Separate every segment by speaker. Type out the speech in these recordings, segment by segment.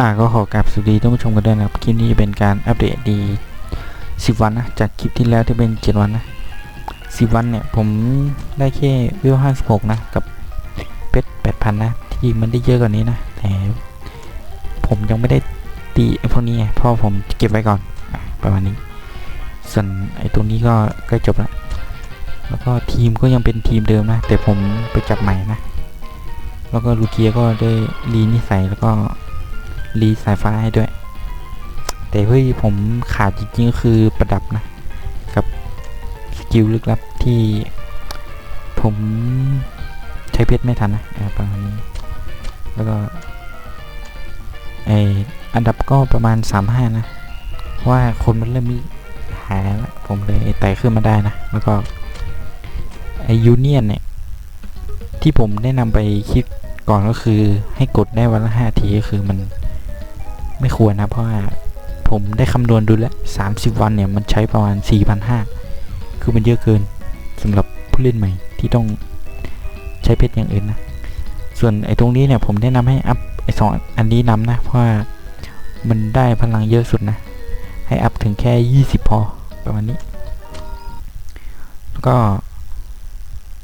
Speaker 1: อ่าก็ขอกราบสวัสดีท่านผู้ชมกันด้วยนะครับคลิปนี้จะเป็นการอัปเดตดี 10 วันนะจากคลิปที่แล้วที่เป็น 7 วันนะ 10 วันเนี่ยผมได้แค่วิว56 นะ กับเป็ด8,000 นะ ที่มันได้เยอะกว่านี้นะ แต่ผมยังไม่ได้ตีไอ้พวกนี้เพราะผมเก็บไว้ก่อนประมาณนี้ ส่วนไอ้ตรงนี้ก็ใกล้จบแล้วแล้วก็ทีมก็ยังเป็นทีมเดิมนะ แต่ผมไปจับใหม่นะ แล้วก็ลูเกียก็ได้รีนิสัยแล้วก็ รีสายฟ้าให้ด้วย แต่เฮ้ยผมขาดจริงๆคือประดับนะ กับสกิลลึกลับที่ผมใช้เพชรไม่ทันนะประมาณนี้แล้วก็ไออันดับก็ประมาณ 35 นะเพราะว่าคนมันเริ่มหายแล้วผมเลยไต่ขึ้นมาได้นะ แล้วก็ไอยูเนียนเนี่ย ที่ผมได้นำไปคิดก่อนก็คือให้กดได้วันละห้าทีก็คือมัน ไม่ควรนะเพราะว่าผมได้คำนวณดูแล้ว30 วันเนี่ยมันใช้ประมาณ 4,500 คือมันเยอะเกินสำหรับผู้เล่นใหม่ที่ต้องใช้เพชรอย่างอื่นนะ ส่วนไอ้ตรงนี้เนี่ยผมแนะนำให้อัพไอ้สองอันนี้นำนะ เพราะว่ามันได้พลังเยอะสุดนะ ให้อัพถึงแค่ 20 พอประมาณนี้ แล้วก็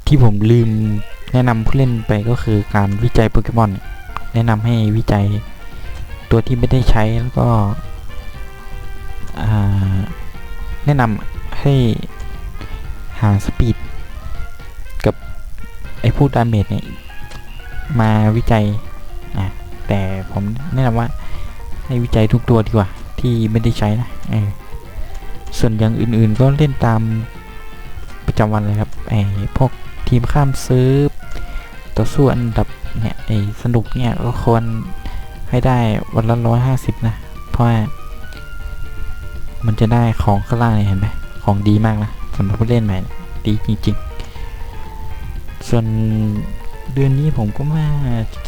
Speaker 1: ที่ผมลืมแนะนำผู้เล่นไปก็คือการวิจัยโปเกมอนแนะนำให้วิจัย ตัวที่ไม่ได้ใช้แล้วก็แนะนำให้หาสปีดกับไอ้พวกดาเมจเนี่ยมาวิจัยอะแต่ผมแนะนำว่าให้วิจัยทุกตัวดีกว่า ที่ไม่ได้ใช้นะส่วนอย่างอื่นๆก็เล่นตามประจำวันเลยครับไอ้พวกทีมข้ามซื้อ ต่อสู้อันดับเนี่ยไอ้สนุกเนี่ยก็ควร ให้ได้วันละร้อยห้าสิบนะ เพราะว่ามันจะได้ของข้างล่างเนี่ยเห็นไหมของดีมากนะสำหรับผู้เล่นใหม่ดีจริง ๆ ส่วนเดือนนี้ผมก็ม่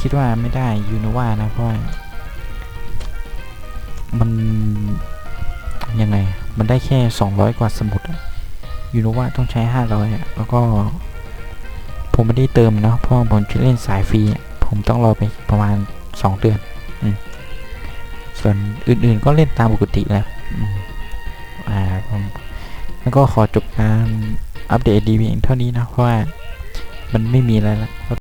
Speaker 1: คิดว่าไม่ได้ยูโนวานะเพราะว่ามันยังไง มันได้แค่ 200 กว่าสมุดยูโนวาต้องใช้ 500 แล้วก็ ผมไม่ได้เติมนะเพราะผมจะเล่นสายฟรี ผมต้องรอไปประมาณ 2 เดือน ส่วนอื่นๆก็เล่นตามปกติแหล้วอ่าผมแล้วก็ขอจบการอัปเดตดีเพียงเท่านี้นะ เพราะว่ามันไม่มีอะไรแล้ว